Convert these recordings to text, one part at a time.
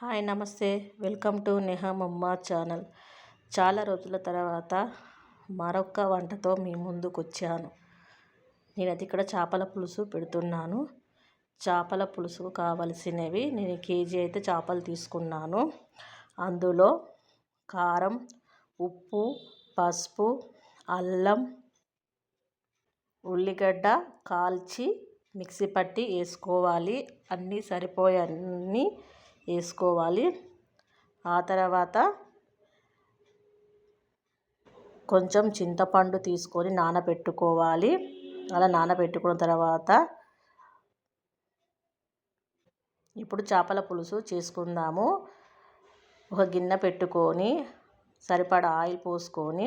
Hi నమస్తే. Welcome to Nehamamma channel. చాలా రోజుల తర్వాత మరొక వంటతో మీ ముందుకు వచ్చాను నేను అది ఇక్కడ చేపల పులుసు పెడుతున్నాను. చేపల పులుసుకు కావలసినవి నేను కేజీ అయితే చేపలు తీసుకున్నాను. అందులో కారం ఉప్పు పసుపు అల్లం ఉల్లిగడ్డ కాల్చి మిక్సీ పట్టి వేసుకోవాలి. అన్నీ సరిపోయన్నీ వేసుకోవాలి. ఆ తర్వాత కొంచెం చింతపండు తీసుకొని నానబెట్టుకోవాలి. అలా నానబెట్టుకున్న తర్వాత ఇప్పుడు చేపల పులుసు చేసుకుందాము. ఒక గిన్నె పెట్టుకొని సరిపడా ఆయిల్ పోసుకొని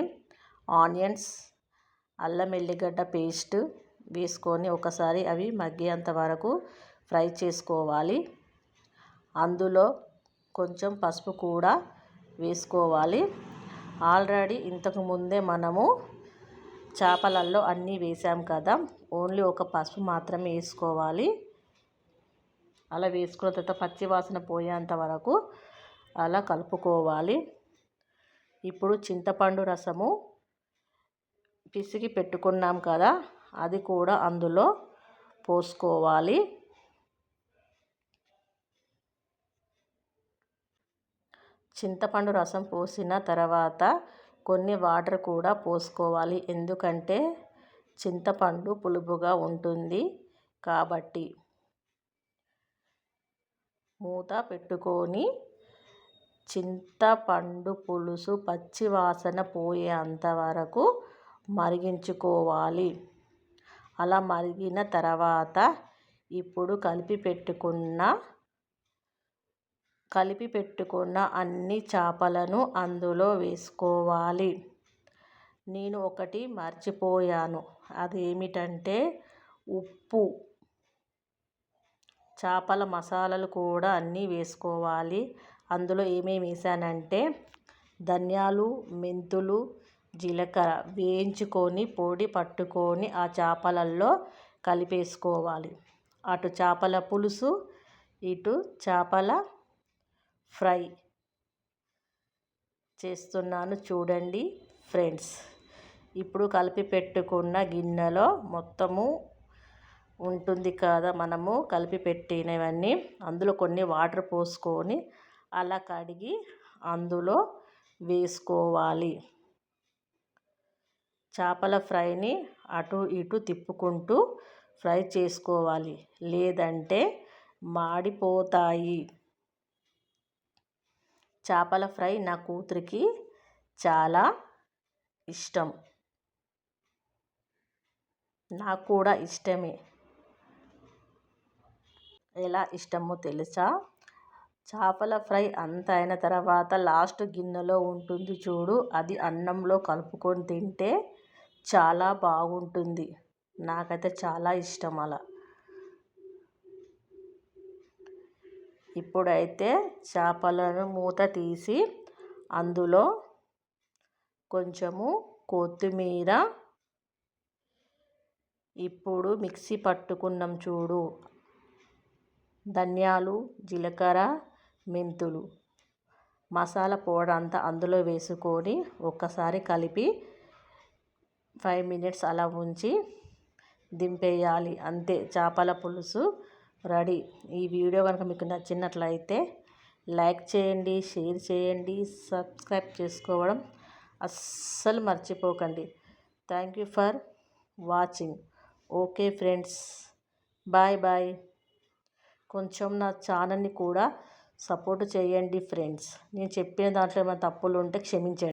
ఆనియన్స్ అల్లం ఎల్లిగడ్డ పేస్ట్ వేసుకొని ఒకసారి అవి మగ్గేంత వరకు ఫ్రై చేసుకోవాలి. అందులో కొంచెం పసుపు కూడా వేసుకోవాలి. ఆల్రెడీ ఇంతకు ముందే మనము చేపలల్లో అన్నీ వేసాం కదా ఓన్లీ ఒక పసుపు మాత్రమే వేసుకోవాలి. అలా వేసుకున్న తర్వాత పచ్చి వాసన పోయేంత వరకు అలా కలుపుకోవాలి. ఇప్పుడు చింతపండు రసము పిసికి పెట్టుకున్నాం కదా అది కూడా అందులో పోసుకోవాలి. చింతపండు రసం పోసిన తర్వాత కొన్ని వాటర్ కూడా పోసుకోవాలి. ఎందుకంటే చింతపండు పులుపుగా ఉంటుంది కాబట్టి మూత పెట్టుకొని చింతపండు పులుసు పచ్చివాసన పోయే పోయేంత వరకు మరిగించుకోవాలి. అలా మరిగిన తర్వాత ఇప్పుడు కలిపి పెట్టుకున్న కలిపి పెట్టుకున్న అన్ని చేపలను అందులో వేసుకోవాలి. నేను ఒకటి మర్చిపోయాను. అదేమిటంటే ఉప్పు. చేపల మసాలాలు కూడా అన్నీ వేసుకోవాలి. అందులో ఏమేమి వేసానంటే ధనియాలు మెంతులు జీలకర్ర వేయించుకొని పొడి పట్టుకొని ఆ చేపలల్లో కలిపేసుకోవాలి. అటు చేపల పులుసు ఇటు చేపల ఫ్రై చేస్తున్నాను చూడండి ఫ్రెండ్స్. ఇప్పుడు కలిపి పెట్టుకున్న గిన్నెలో మొత్తము ఉంటుంది కదా మనము కలిపి పెట్టినవన్నీ. అందులో కొన్ని వాటర్ పోసుకొని అలా కడిగి అందులో వేసుకోవాలి. చేపల ఫ్రైని అటు ఇటు తిప్పుకుంటూ ఫ్రై చేసుకోవాలి. లేదంటే మాడిపోతాయి. చేపల ఫ్రై నా కూతురికి చాలా ఇష్టం. నాకు కూడా ఇష్టమే. ఎలా ఇష్టమో తెలుసా? చేపల ఫ్రై అంత అయిన తర్వాత లాస్ట్ గిన్నెలో ఉంటుంది చూడు అది అన్నంలో కలుపుకొని తింటే చాలా బాగుంటుంది. నాకైతే చాలా ఇష్టం అలా. ఇప్పుడైతే చేపలను మూత తీసి అందులో కొంచెము కొత్తిమీర ఇప్పుడు మిక్సీ పట్టుకున్నాం చూడు ధనియాలు జీలకర్ర మెంతులు మసాలా పౌడర్ అంతా అందులో వేసుకొని ఒక్కసారి కలిపి ఫైవ్ మినిట్స్ అలా ఉంచి దింపేయాలి. అంతే చేపల పులుసు రెడీ. ఈ వీడియో కనుక మీకు నచ్చినట్లయితే లైక్ చేయండి షేర్ చేయండి సబ్స్క్రైబ్ చేసుకోవడం అస్సలు మర్చిపోకండి. Thank you for watching. Okay friends bye bye. కొంచెం నా ఛానల్ని కూడా సపోర్ట్ చేయండి ఫ్రెండ్స్. నేను చెప్పిన దాంట్లో ఏమైనా తప్పులు ఉంటే క్షమించండి.